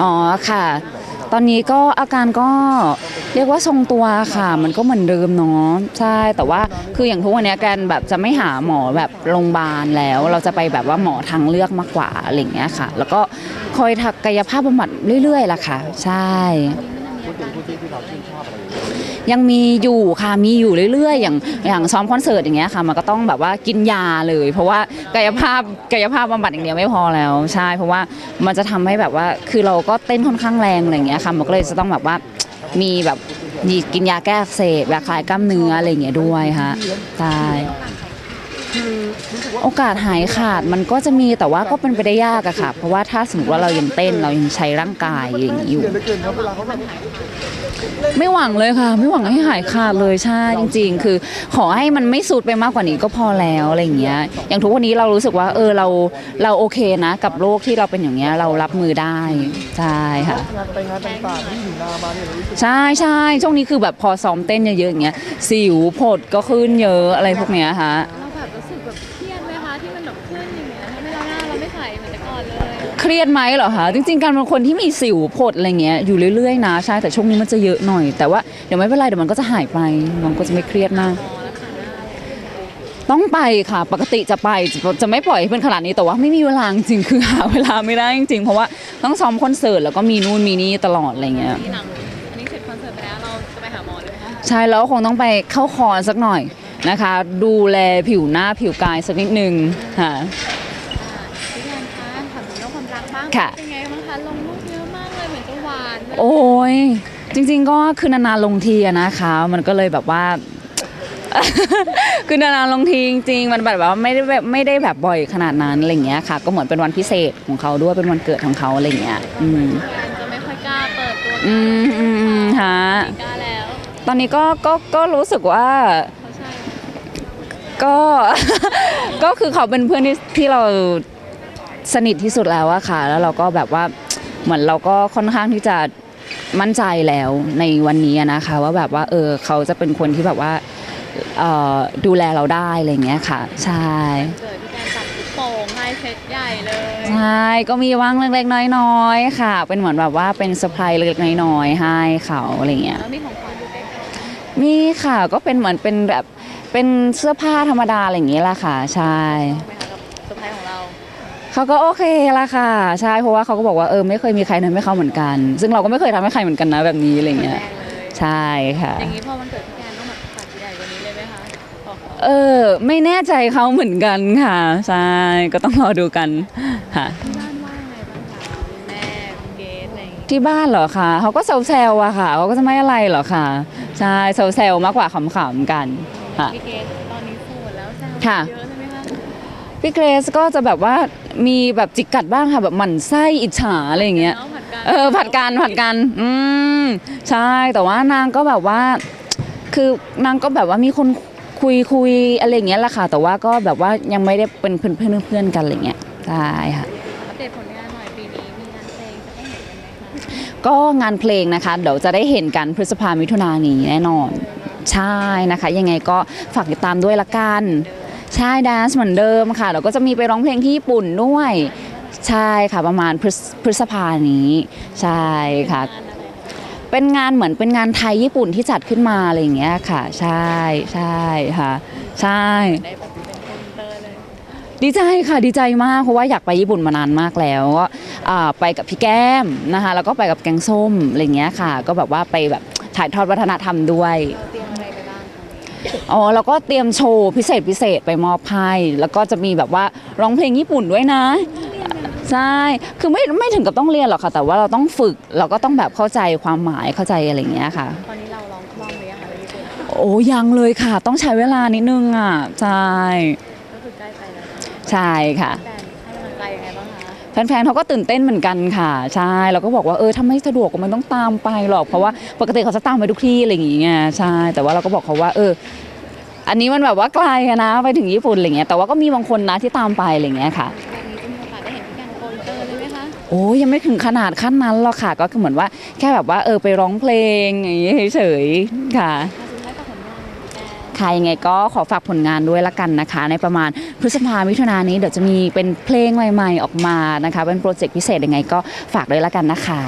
อ๋อค่ะ ตอนนี้ก็อาการก็เรียกว่าทรงตัวค่ะ มันก็เหมือนเดิมเนาะใช่แต่ว่าคืออย่างทุกวันเนี้ยแกนแบบจะไม่หาหมอแบบโรงพยาบาลแล้ว เราจะไปแบบว่าหมอทางเลือกมากกว่าอะไรอย่างเงี้ยค่ะ แล้วก็คอยทักกายภาพบำบัดเรื่อยๆล่ะค่ะ ใช่ ยังมีอยู่ค่ะมีอยู่เรื่อยๆ อย่างอย่างซ้อมคอนเสิร์ตอย่างเงี้ยค่ะมันก็ต้องแบบว่ากินยาเลย เพราะว่ากายภาพกายภาพบำบัดอย่างเดียวไม่พอแล้วใช่เพราะว่ามันจะทำให้แบบว่าคือเราก็เต้นค่อนข้างแรงอะไรอย่างเงี้ยค่ะมันก็เลยจะต้องแบบว่ามีแบบกินยาแก้อักเสบยาคลายกล้ามเนื้ออะไรอย่างเงี้ยด้วยค่ะใช่ โอกาสหายขาดมันก็จะมีแต่ว่าก็เป็นไปได้ยากอะค่ะ เพราะว่าถ้าสมมติว่าเรายังเต้นเรายังใช้ร่างกายอย่างนี้อยู่ ไม่หวังเลยค่ะ ไม่หวังให้หายขาดเลยใช่จริง ๆ คือ ขอให้มันไม่สุดไปมากกว่านี้ก็พอแล้วอะไรอย่างเงี้ย อย่างทุกวันนี้เรารู้สึกว่า เออเราเราโอเคนะ กับโรคที่เราเป็นอย่างเงี้ยเรารับมือได้ใช่ค่ะ ไปงานต่างๆที่อยู่นามาเนี่ยเรารู้สึกใช่ใช่ช่วงนี้คือแบบพอซ้อมเต้นเยอะๆอย่างเงี้ยสิวผดก็ขึ้นเยอะอะไรพวกเนี้ยฮะ รียดไหมเหรอคะจริงๆการเป็นคนที่มีสิวผดอะไรเงี้ยอยู่เรื่อยๆนะใช่แต่ช่วงนี้มันจะเยอะหน่อย แต่ว่าเดี๋ยวไม่เป็นไรเดี๋ยวมันก็จะหายไปมันก็จะไม่เครียดมากอ๋อแล้วค่ะหน้าต้องไปค่ะปกติจะไปจะจะไม่ปล่อยให้เป็นขนาดนี้แต่ว่าไม่มีเวลาจริงๆคือหาเวลาไม่ได้จริงๆเพราะว่าต้องซ้อมคอนเสิร์ตแล้วก็มีนู่นมีนี่ตลอดอะไรเงี้ยที่หลังอันนี้เสร็จคอนเสิร์ตไปแล้วเราจะไปหาหมอเลยไหมคะใช่แล้วคงต้องไปเข้าคอร์สสักหน่อยนะคะ ดูแลผิวหน้าผิวกายสักนิดนึงค่ะ พี่แอนคะถามถึงเรื่องความรักบ้างค่ะ เป็นไงบ้างคะลงรูปเยอะมากเลยเหมือนจะหวานเลยโอ้ยจริง ๆ ก็คือนานๆลงทีอะนะคะ มันก็เลยแบบว่า คือนานๆลงทีจริงๆมันแบบว่าไม่ได้แบบไม่ได้แบบบ่อยขนาดนั้นอะไรอย่างเงี้ยค่ะ ก็เหมือนเป็นวันพิเศษของเขาด้วยเป็นวันเกิดของเขาอะไรอย่างเงี้ยอืมพี่แอนจะไม่ค่อยกล้าเปิดตัวอืมอืมอืมฮะกล้าแล้วตอนนี้ก็ก็ก็รู้สึกว่า เขาใช่ ก็ ก็คือเขาเป็นเพื่อนที่ที่เรา สนิทที่สุดแล้วอะค่ะ แล้วเราก็แบบว่าเหมือนเราก็ค่อนข้างที่จะมั่นใจแล้วในวันนี้อะนะคะ ว่าแบบว่าเออเขาจะเป็นคนที่แบบว่าเอ่อดูแลเราได้อะไรอย่างเงี้ยค่ะ ใช่ เกิดพี่แอนจับลูกโป่งให้เซตใหญ่เลยใช่ก็มีว่างเล็กๆน้อยๆค่ะ เป็นเหมือนแบบว่าเป็นเซอร์ไพรส์เล็กๆน้อยๆให้เขาอะไรอย่างเงี้ย แล้วมีของขวัญดูใกล้ๆมีค่ะก็เป็นเหมือนเป็นแบบเป็นเสื้อผ้าธรรมดาอะไรอย่างเงี้ยแหละค่ะ ใช่ไหมคะ เขาก็โอเคละค่ะ ใช่เพราะว่าเขาก็บอกว่าเออไม่เคยมีใครทำให้เขาเหมือนกัน ซึ่งเราก็ไม่เคยทำให้ใครเหมือนกันนะแบบนี้อะไรเงี้ยแรงเลยใช่ค่ะ อย่างนี้พอมันเกิดพี่แอนต้องแบบจัดใหญ่กว่านี้เลยไหมคะขอขอเออ ไม่แน่ใจเขาเหมือนกันค่ะ ใช่ก็ต้องรอดูกันค่ะ ที่บ้านว่าไงบ้างคะคุณแม่คุณเกดอะไรอย่างงี้ที่บ้านเหรอคะเขาก็แซวๆอะค่ะเขาก็จะไม่อะไรหรอกค่ะใช่แซวๆมากกว่าขำๆกันค่ะ พี่เกดตอนนี้โสดแล้วแซวค่ะ เยอะใช่ไหมคะ พี่เกรซก็จะแบบว่ามีแบบจิกกัดบ้างค่ะแบบหมั่นไส้อิจฉาอะไรอย่างเงี้ยแล้วผัดกันเออผัดกันผัดกันอืมใช่แต่ว่านางก็แบบว่า คือนางก็แบบว่ามีคนคุยคุยอะไรอย่างเงี้ยแหละค่ะแต่ว่าก็แบบว่ายังไม่ได้เป็นเพื่อนเพื่อนเพื่อนกันอะไรเงี้ยใช่ค่ะอัปเดตผลงานหน่อยปีนี้มีงานเพลงจะได้เห็นกันไหมคะก็งานเพลงนะคะเดี๋ยวจะได้เห็นกันพฤษภามิถุนายนนี้แน่นอน ใช่นะคะ ยังไงก็ฝากติดตามด้วยละกัน ใช่แดนซ์เหมือนเดิมค่ะแล้วก็จะมีไปร้องเพลงที่ญี่ปุ่นด้วย ใช่ค่ะประมาณพฤษพฤษภานี้ ใช่ค่ะ เป็นงานเหมือนเป็นงานไทยญี่ปุ่นที่จัดขึ้นมาอะไรอย่างเงี้ยค่ะ ใช่ใช่ค่ะ ใช่ ดีใจค่ะดีใจมากเพราะว่าอยากไปญี่ปุ่นมานานมากแล้วก็อ่าไปกับพี่แก้มนะคะ แล้วก็ไปกับแกงส้มอะไรอย่างเงี้ยค่ะ ก็แบบว่าไปแบบถ่ายทอดวัฒนธรรมด้วย เตรี อ๋อแล้วก็เตรียมโชว์พิเศษพิเศษไปมอบให้แล้วก็จะมีแบบว่าร้องเพลงญี่ปุ่นด้วยนะใช่คือไม่ไม่ถึงกับต้องเรียนหรอกค่ะ แต่ว่าเราต้องฝึกเราก็ต้องแบบเข้าใจความหมายเข้าใจอะไรอย่างเงี้ยค่ะ ตอนนี้เราร้องคล่องหรือยังคะพี่เกดโอ้ยังเลยค่ะ ต้องใช้เวลานิดนึงอะใช่ก็คือใกล้ไปแล้วใช่ค่ะ แฟนๆเขาก็ตื่นเต้นเหมือนกันค่ะ ใช่เราก็บอกว่าเออถ้าไม่สะดวกก็ไม่ต้องตามไปหรอกเพราะว่าปกติเขาจะตามไปทุกที่อะไรอย่างเงี้ยใช่แต่ว่าเราก็บอกเขาว่าเออ อันนี้มันแบบว่าไกลอะนะไปถึงญี่ปุ่นอะไรเงี้ยแต่ว่าก็มีบางคนนะที่ตามไปอะไรเงี้ยค่ะเพลงนี้จะมีโอกาสได้เห็นพี่แกนโกลเตอร์เลยไหมคะโอ้ยยังไม่ถึงขนาดขั้นนั้นหรอกค่ะ ก็คือเหมือนว่าแค่แบบว่าเออไปร้องเพลงอย่างงี้เฉยๆค่ะ ค่ะยังไงก็ขอฝากผลงานด้วยละกันนะคะ ในประมาณพฤษภามิถุนายนนี้เดี๋ยวจะมีเป็นเพลงใหม่ ๆ ออกมานะคะ เป็นโปรเจกต์พิเศษยังไงก็ฝากด้วยละกันนะคะ